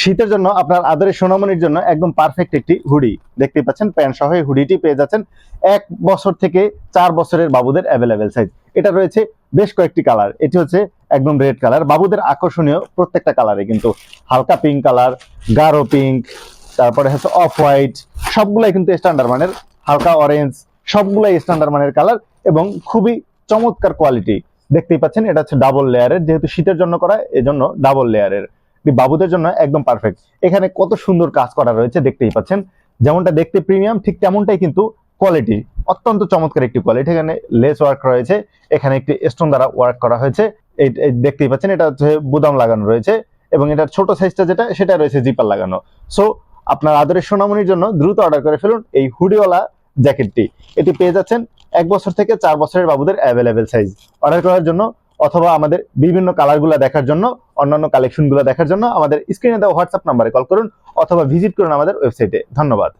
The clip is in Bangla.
শীতের জন্য আপনার আদরের সোনামণির জন্য একদম পারফেক্ট একটি হুডি দেখতে পাচ্ছেন প্যান্ট সহ হুডিটি পেয়ে যাচ্ছেন এক বছর থেকে চার বছরের বাবুদের অ্যাভেলেবেল সাইজ এটা রয়েছে বেশ কয়েকটি কালার এটি হচ্ছে একদম রেড কালার বাবুদের আকর্ষণীয় প্রত্যেকটা কালারে কিন্তু হালকা পিঙ্ক কালার গাঢ় পিঙ্ক তারপরে হচ্ছে অফ হোয়াইট সবগুলাই কিন্তু স্ট্যান্ডার্ড মানের হালকা অরেঞ্জ সবগুলাই স্ট্যান্ডার্ড মানের কালার এবং খুবই চমৎকার কোয়ালিটি দেখতেই পাচ্ছেন, এটা হচ্ছে ডাবল লেয়ারের যেহেতু শীতের জন্য করা, এজন্য ডাবল লেয়ারের বাবুদের জন্য একদম পারফেক্ট এখানে কত সুন্দর কাজ করা রয়েছে, দেখতেই পাচ্ছেন। যেমনটা দেখতে প্রিমিয়াম ঠিক তেমনটাই কিন্তু কোয়ালিটি অত্যন্ত চমৎকার একটি কোয়ালিটি এখানে লেস ওয়ার্ক রয়েছে, এখানে একটি স্টোন দ্বারা ওয়ার্ক করা হয়েছে। এই দেখতেই পাচ্ছেন, এটা হচ্ছে বুদাম লাগানো রয়েছে এবং এটার ছোট সাইজটা যেটা, সেটা রয়েছে জিপার লাগানো। সো আপনার আদরের সোনামনির জন্য দ্রুত অর্ডার করে ফেলুন এই হুডিওয়ালা জ্যাকেটটি এটি পেয়ে যাচ্ছেন এক বছর থেকে চার বছরের বাবুদের অ্যাভেলেবেল সাইজ অর্ডার করার জন্য অথবা আমাদের বিভিন্ন কালারগুলো দেখার জন্য, অন্যান্য কালেকশনগুলো দেখার জন্য আমাদের স্ক্রিনে দেওয়া হোয়াটসঅ্যাপ নাম্বারে কল করুন অথবা ভিজিট করুন আমাদের ওয়েবসাইটে ধন্যবাদ।